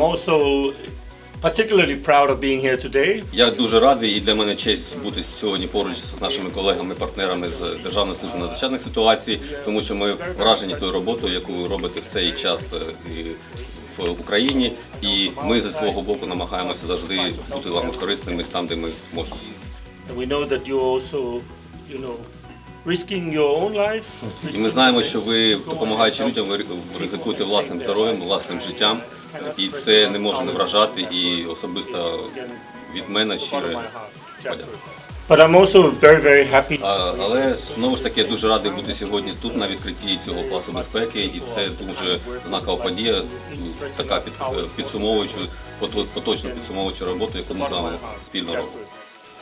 also particularly proud of being here today. Я дуже радий і для мене честь бути сьогодні поруч з нашими колегами, партнерами з Державної служби надзвичайних ситуацій, тому що ми вражені тою роботою, яку ви робите в цей час е, в Україні. І ми зі свого боку намагаємося завжди бути вам корисними там, де ми можемо. We know that you're also, you know, risking your own life. І ми знаємо, що ви допомагаючи людям, ви ризикуєте власним здоров'ям, власним життям, і це не може не вражати. І особисто від мене щире подяка. But I'm also very, very happy. А, Але знову ж таки я дуже радий бути сьогодні тут на відкритті цього класу безпеки, і це дуже знакова подія, така під, підсумовуючи пото- поточно підсумовуючи роботу, яку ми з вами спільно робимо.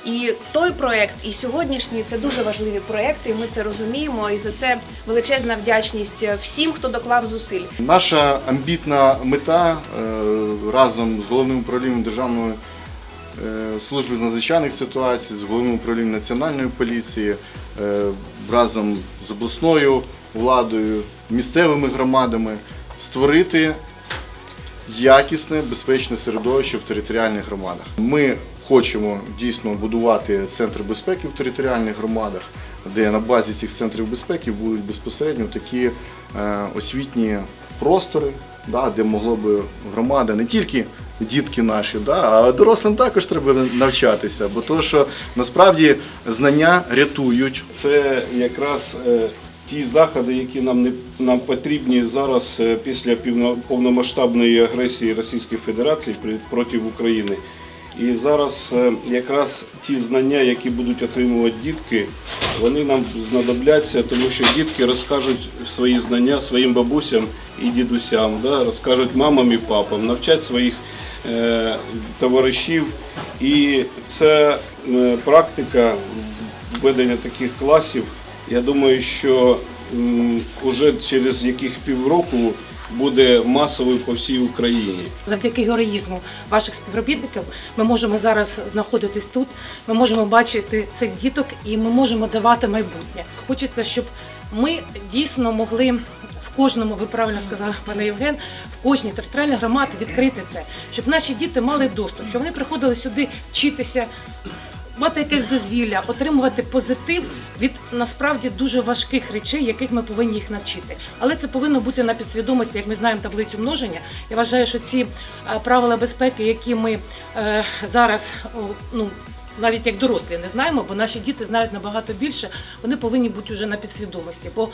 І той проект, і сьогоднішній це дуже важливі проекти. Ми це розуміємо. І за це величезна вдячність всім, хто доклав зусиль. Наша амбітна мета е, разом з головним управлінням Державної е, служби з надзвичайних ситуацій, з головним управлінням національної поліції, е, разом з обласною владою, місцевими громадами створити якісне, безпечне середовище в територіальних громадах. Ми хочемо дійсно будувати центр безпеки в територіальних громадах, де на базі цих центрів безпеки будуть безпосередньо такі е, освітні простори, де могло би громада не тільки. Дітки наші, да, а дорослим також треба навчатися, бо то, що насправді знання рятують. Це якраз е, ті заходи, які нам не нам потрібні зараз е, після повномасштабної агресії Російської Федерації проти України. І зараз е, якраз ті знання, які будуть отримувати дітки, вони нам знадобляться, тому що дітки розкажуть свої знання своїм бабусям і дідусям, да, розкажуть мамам і папам, навчать своїх е, товаришів. І це е, практика введення таких класів. Я думаю, що м, уже через яких півроку буде масовою по всій Україні. Завдяки героїзму ваших співробітників ми можемо зараз знаходитись тут. Ми можемо бачити цих діток і ми можемо давати майбутнє. Хочеться, щоб ми дійсно могли кожному, ви правильно сказали, пане Євген, в кожній територіальній громаді відкрити це, щоб наші діти мали доступ, щоб вони приходили сюди вчитися. Мати якесь дозвілля, отримувати позитив від насправді дуже важких речей, яких ми повинні їх навчити. Але це повинно бути на підсвідомості, як ми знаємо таблицю множення. Я вважаю, що ці е, правила безпеки, які ми е, зараз ну. Навіть як дорослі не знаємо, бо наші діти знають набагато більше. Вони повинні бути вже на підсвідомості. Бо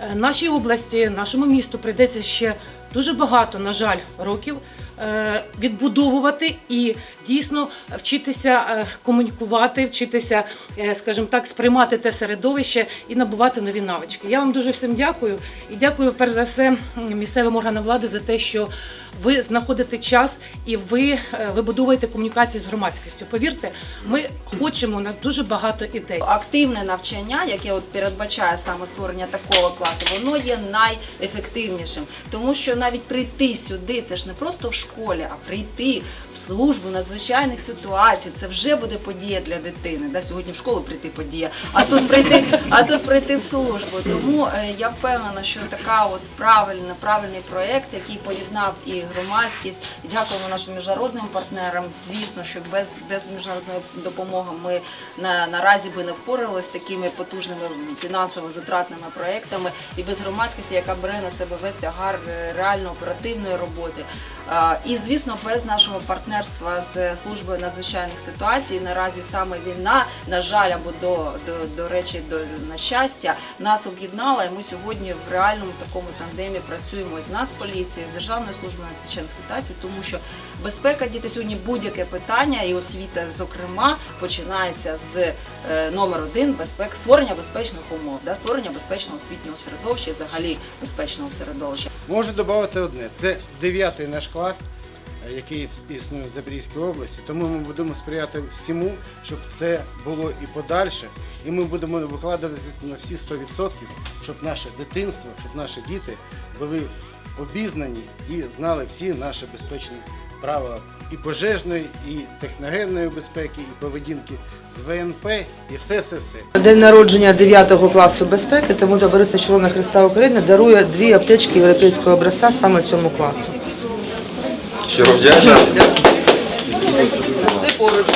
е, нашій області, нашому місту прийдеться ще дуже багато, на жаль, років е, відбудовувати і дійсно вчитися е, комунікувати, вчитися, е, скажімо так, сприймати те середовище і набувати нові навички. Я вам дуже всім дякую і дякую перш за все місцевим органам влади за те, що ви знаходите час і ви вибудовуєте комунікацію з громадськістю. Повірте, ми хочемо на дуже багато ідей. Активне навчання, яке от передбачає саме створення такого класу, воно є найефективнішим, тому що навіть прийти сюди, це ж не просто в школі, а прийти в службу надзвичайних ситуацій, це вже буде подія для дитини. Да, сьогодні в школу прийти подія, а тут прийти, а тут прийти в службу. Тому е, я впевнена, що така от правильна, правильний проект, який поєднав і громадськість, і дякуємо нашим міжнародним партнерам. Звісно, що без, без міжнародної допомоги ми на, наразі би не впоралися такими потужними фінансово затратними проектами і без громадськості, яка бере на себе весь тягар е, реально оперативної роботи. І звісно, без нашого партнерства з службою надзвичайних ситуацій наразі саме війна, на жаль, або до, до, до речі, до на щастя, нас об'єднала, і ми сьогодні в реальному такому тандемі працюємо з Нацполіцією, з Державною службою надзвичайних ситуацій, тому що безпека дітей сьогодні будь-яке питання і освіта, зокрема, починається з е, номер один безпек, створення безпечних умов, да, створення безпечного освітнього середовища, і взагалі безпечного середовища. Можу додати одне. Це дев'ятий наш клас, е, який існує в Запорізькій області. Тому ми будемо сприяти всьому, щоб це було і подальше. І ми будемо викладатися на всі 100%, щоб наше дитинство, щоб наші діти були обізнані і знали всі наші безпечні правила і пожежної, і техногенної безпеки, і поведінки з ВНП, і все-все-все. День народження 9 класу безпеки, тому Товариство Червоного Христа України дарує дві аптечки європейського образця саме цьому класу. Щиро вдячна. Ти поруч.